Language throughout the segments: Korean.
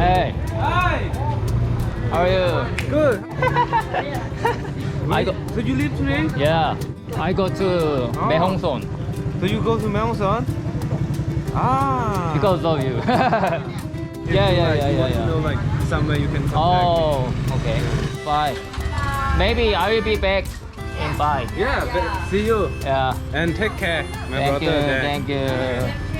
Hey, Hi. how are you? Good. I go. So you leave today? Yeah, I go to Oh. Mehongson So you go to Myeongson? Ah. because of you. yeah, You yeah, like- yeah, you yeah, want to know yeah. like somewhere you can come Oh, okay. Bye. Maybe I will be back in bye. back. Yeah. See you Yeah. and take care, my Thank you, brother. there. thank you, Have a sip.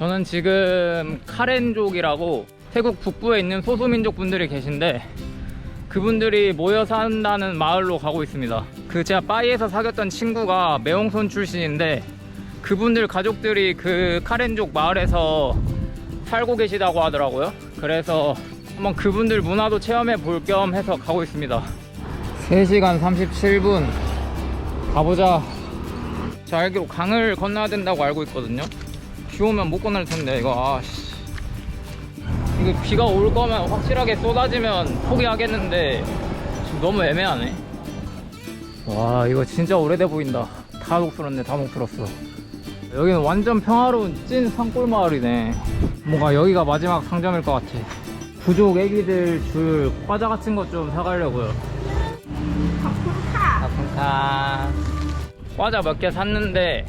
저는 지금 카렌족이라고 태국 북부에 있는 소수민족 분들이 계신데 그분들이 모여 산다는 마을로 가고 있습니다. 그 제가 빠이에서 사귀었던 친구가 매홍손 출신인데 그분들 가족들이 그 카렌족 마을에서 살고 계시다고 하더라고요. 그래서 한번 그분들 문화도 체험해 볼 겸 해서 가고 있습니다. 3시간 37분 가보자. 저 알기로 강을 건너야 된다고 알고 있거든요. 비 오면 못 건널 텐데 이거 아씨. 이거 비가 올 거면 확실하게 쏟아지면 포기하겠는데 지금 너무 애매하네. 와 이거 진짜 오래돼 보인다. 다 녹슬었네, 다 녹슬었어. 여기는 완전 평화로운 찐 산골 마을이네. 뭔가 여기가 마지막 상점일 것 같아. 부족 애기들 줄 과자 같은 것 좀 사가려고요. 가품카. 과자 몇 개 샀는데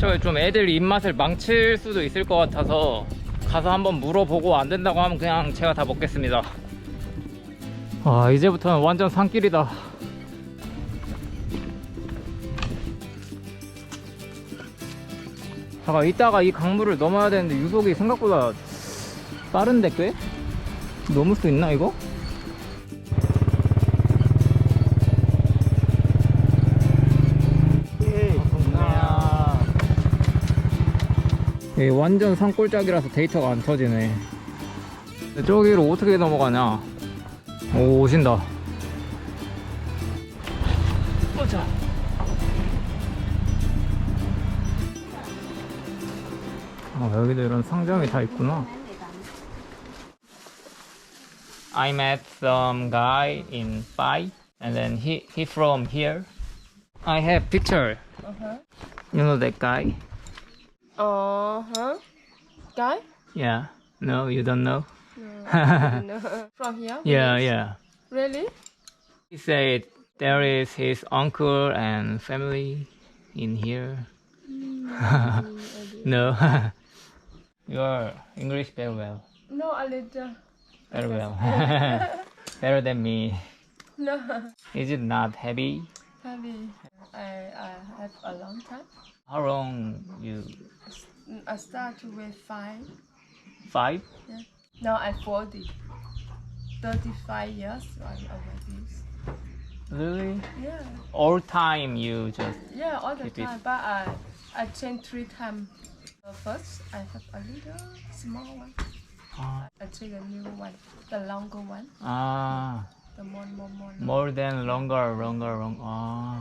저기 좀 애들 입맛을 망칠 수도 있을 것 같아서 가서 한번 물어보고 안 된다고 하면 그냥 제가 다 먹겠습니다. 아 이제부터는 완전 산길이다. 잠깐 이따가 이 강물을 넘어야 되는데 유속이 생각보다 빠른데 꽤? 넘을 수 있나 이거? 여기 완전 산골짜기라서 데이터가 안 터지네. 저기로 어떻게 넘어가냐? 오, 오신다. 보자. 아, 여기도 이런 상점이 다 있구나. I met some guy in Pai, and then he he from here. I have picture. Uh-huh. You know that guy? Uh-huh. Guy? Yeah. No, you don't know. No. no. From here? Yeah, yeah. Really? He said there is his uncle and family in here. no. Your English very well. No, a little. Very well. Better than me. No. Is it not heavy? Maybe I, I have a long time. How long you I start with five. five? Yeah. Now I'm 40. 35 years I'm already. Really? Yeah. All time you just Yeah, all the Keep it. time. But I, I change three times. First, I have a little small one. ah, I take a new one. The longer one. ah The more, more, more. more than longer longer longer ah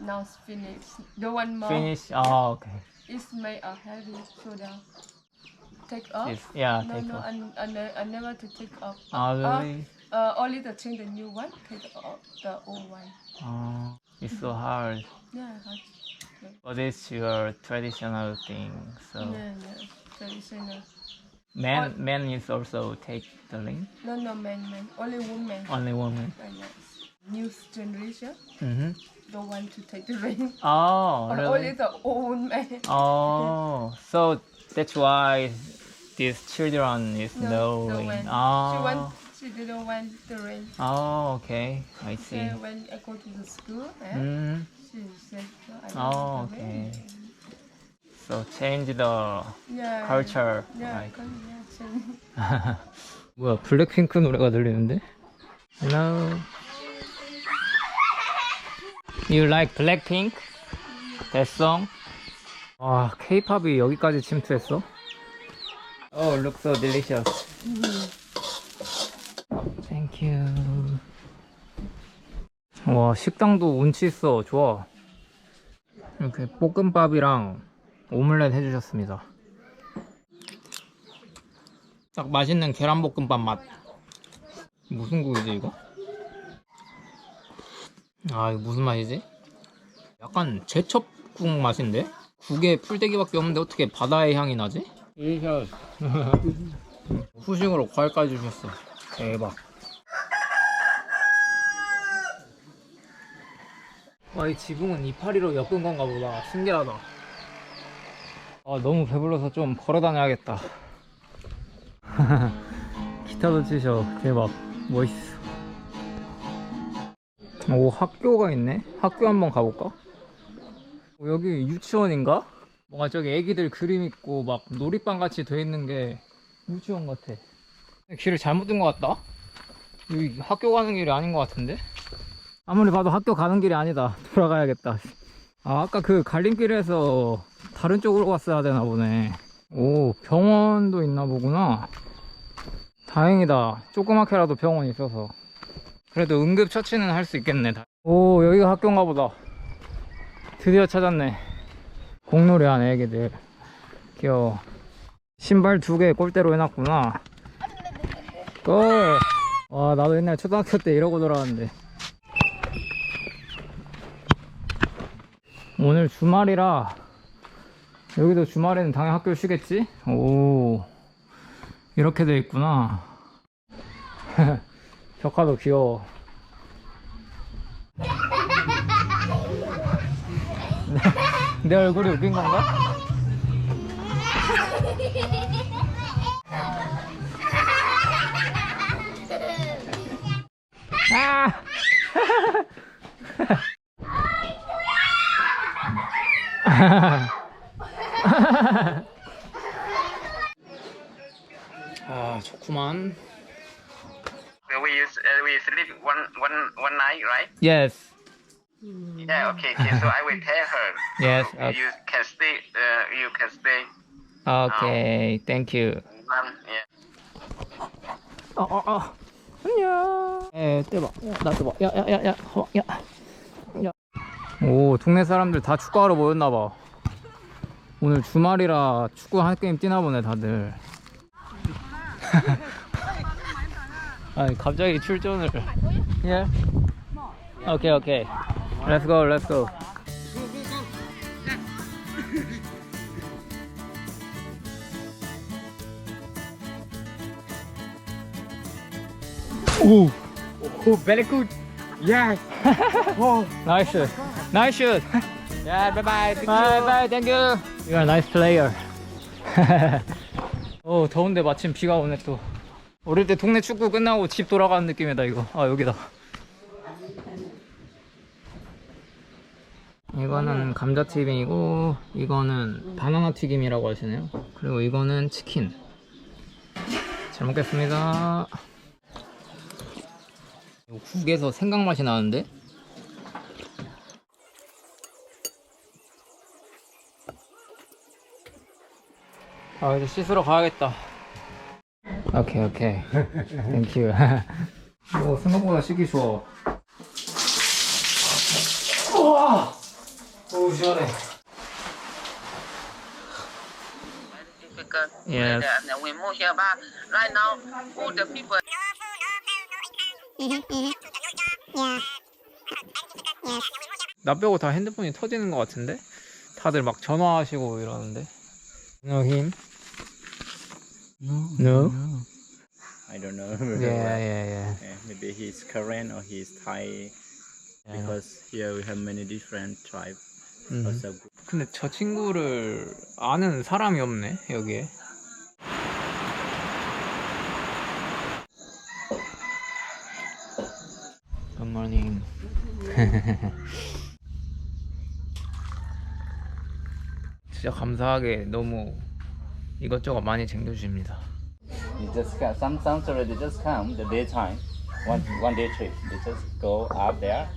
Now it's finished. The one more. finish oh okay It's made a heavy shoulder. Take off? It's- yeah No, take no, off I, I, ne- I never to take off. oh Uh, really uh, only the change the new one, take off the old one. oh it's so hard Yeah, hard. but it's your traditional thing so yeah, yeah. Traditional. Men men is also take the ring No, no, man, man. Only woman. only woman yes. New generation mm-hmm. don't want to take the ring. oh really? Only the old man. oh so that's why these children is No, no ring one. She oh want. She didn't want the ring. oh okay I see when I go to the school, eh, mm. she said, no, I don't Oh, want the ring. So change the Yeah. culture. Yeah, Like. con- yeah, change. 뭐야 블랙핑크 노래가 들리는데? Hello. You like Blackpink? That song? 와 K-팝이 여기까지 침투했어? Oh, looks so delicious. Thank you. 와, 식당도 운치 있어. 좋아. 이렇게 볶음밥이랑 오믈렛 해주셨습니다. 딱 맛있는 계란볶음밥 맛. 무슨 국이지 이거? 아 이거 무슨 맛이지? 약간 제첩국 맛인데? 국에 풀떼기밖에 없는데 어떻게 바다의 향이 나지? 딜리셔스 후식으로 과일까지 주셨어 대박 와 이 지붕은 이파리로 엮은 건가 보다 신기하다 아 너무 배불러서 좀 걸어 다녀야겠다. 기타도 치셔. 대박. 멋있어. 오 학교가 있네? 학교 한번 가볼까? 어, 여기 유치원인가? 뭔가 저기 애기들 그림 있고 막 놀이방 같이 돼 있는 게 유치원 같아. 길을 잘못 든 것 같다? 여기 학교 가는 길이 아닌 것 같은데? 아무리 봐도 학교 가는 길이 아니다. 돌아가야겠다 아 아까 그 갈림길에서 다른 쪽으로 갔어야 되나 보네. 오 병원도 있나 보구나. 다행이다. 조그맣게라도 병원이 있어서. 그래도 응급처치는 할 수 있겠네 오 여기가 학교인가 보다. 드디어 찾았네. 공놀이 하네 애기들. 귀여워. 신발 두 개 꼴대로 해놨구나. 꼴! 와 나도 옛날 초등학교 때 이러고 돌아왔는데 오늘 주말이라 여기도 주말에는 당연히 학교 쉬겠지? 오 이렇게 돼 있구나 벽화도 귀여워 내 얼굴이 웃긴 건가? 아! 아 좋구만. we use uh, we sleep one one one night, right? Yes, Yeah. Okay. okay. So I will tell her. yes. Uh, you can stay. Uh, you can stay. Okay, thank you. One. Yeah. 어, 어, 어. 안녕. 에, 떼봐. 야, 나 떼봐. 야, 야, 야, 야, 어, 야. 야. 오, 동네 사람들 다 축구하러 모였나봐. 오늘 주말이라 축구 한 게임 뛰나 보네, 다들. 아니, 갑자기 출전을. 예? 오케이, 오케이. Let's go, let's go. 오, Oh, very good. Yes. 나이스. 나이스 슛. Yeah, bye bye. Bye bye, thank you. You're a nice player. 어 더운데 마침 비가 오네 또. 어릴 때 동네 축구 끝나고 집 돌아가는 느낌이다 이거. 아 여기다. 이거는 감자튀김이고 이거는 바나나 튀김이라고 하시네요. 그리고 이거는 치킨. 잘 먹겠습니다. 국에서 생강 맛이 나는데? 아 이제 씻으러 가야겠다 오케이 오케이 땡큐 오 생각보다 씻기 좋아 우와 오 시원해 Difficult. Yes. Yeah, we move here, but right now, all the people. 나 빼고 다 핸드폰이 터지는 것 같은데 다들 막 전화하시고 이러는데 No him? No? I don't know. Yeah yeah yeah Yeah, maybe he's Korean or he's Thai Yeah. because here we have many different tribes. 음. Also. 근데 저 친구를 아는 사람이 없네 여기에 Good morning 진짜 감사하게 너무 이것저것 많이 챙겨주십니다 You just come, some some tourists they just come the daytime, one one day trip. They just go up there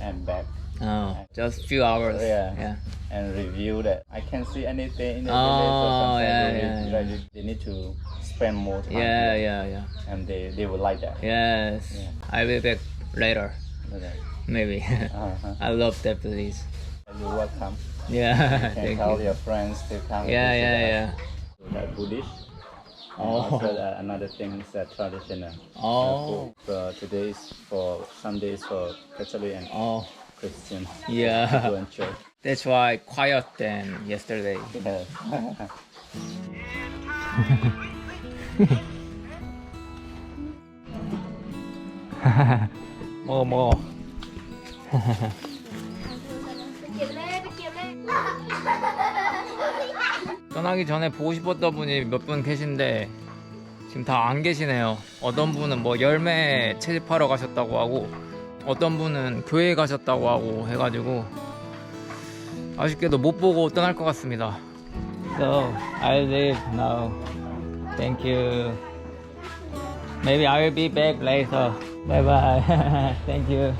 and back oh, just few hours Yeah. yeah. and review that. I can see anything in the Oh, village or something. yeah, they, yeah, they- yeah. they- they need to spend more time. Yeah, here. yeah, yeah. And they, they would like that. Yes. Yeah. I will back later, Okay. maybe. Uh-huh. I love that place. You're welcome. Yeah, You can tell you. your friends to come. Yeah, yeah, yeah. Have Buddhist. Oh. also uh, another thing is uh, traditional. Oh. Uh, today is for Sunday is for Catholic and Oh, Christian. yeah. Go church. That's why quiet than yesterday. Yeah. 먹어 떠나기 전에 보고 싶었던 분이 몇 분 계신데 지금 다 안 계시네요. 어떤 분은 뭐 열매 채집하러 가셨다고 하고 어떤 분은 교회 가셨다고 하고 해가지고 아쉽게도 못 보고 떠날 것 같습니다. So I leave now. Thank you. Maybe I will be back later. Bye bye. Thank you.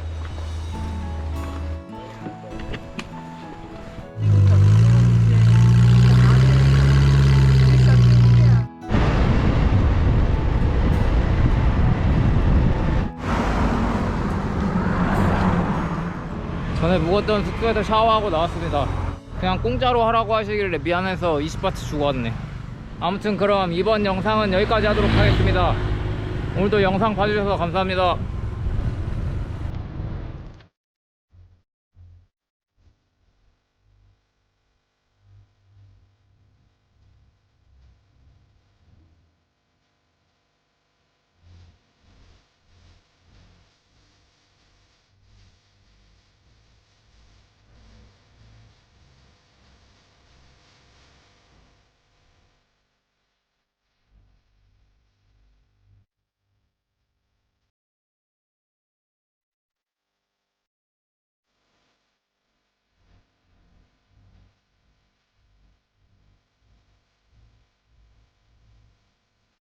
묵었던 숙소에서 샤워하고 나왔습니다. 그냥 공짜로 하라고 하시길래 미안해서 20바트 주고 왔네. 아무튼 그럼 이번 영상은 여기까지 하도록 하겠습니다. 오늘도 영상 봐주셔서 감사합니다.